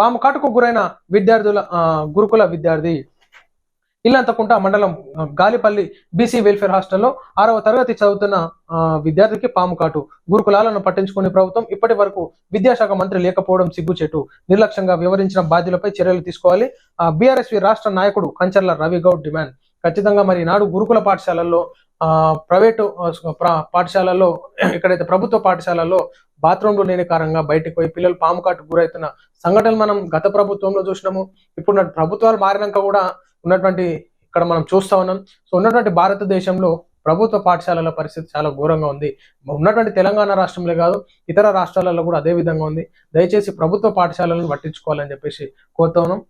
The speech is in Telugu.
పాము కాటుకు గురైన విద్యార్థుల గురుకుల విద్యార్థి ఇల్లంతకుంట మండలం గాలిపల్లి బీసీ వెల్ఫేర్ హాస్టల్లో ఆరవ తరగతి చదువుతున్న విద్యార్థికి పాము కాటు. గురుకులాలను పట్టించుకుని ప్రభుత్వం ఇప్పటి వరకు విద్యాశాఖ మంత్రి లేకపోవడం సిగ్గుచేటు. నిర్లక్ష్యంగా వివరించిన బాధ్యులపై చర్యలు తీసుకోవాలి. బీఆర్ఎస్వి రాష్ట్ర నాయకుడు కంచర్ల రవి గౌడ్ డిమాండ్. ఖచ్చితంగా మరి నాడు గురుకుల పాఠశాలల్లో ప్రైవేటు పాఠశాలలో పాఠశాలల్లో ఎక్కడైతే ప్రభుత్వ పాఠశాలల్లో బాత్రూంలు లేని కారణంగా బయటకు పోయి పిల్లలు పాము కాటు గురవుతున్న సంఘటనలు మనం గత ప్రభుత్వంలో చూసినాము. ఇప్పుడు ప్రభుత్వాలు మారినాక కూడా ఉన్నటువంటి ఇక్కడ మనం చూస్తా ఉన్నాం. సో ఉన్నటువంటి భారతదేశంలో ప్రభుత్వ పాఠశాలల పరిస్థితి చాలా ఘోరంగా ఉంది. ఉన్నటువంటి తెలంగాణ రాష్ట్రంలో కాదు ఇతర రాష్ట్రాలలో కూడా అదే విధంగా ఉంది. దయచేసి ప్రభుత్వ పాఠశాలను పట్టించుకోవాలని చెప్పేసి కోరుతా ఉన్నాం.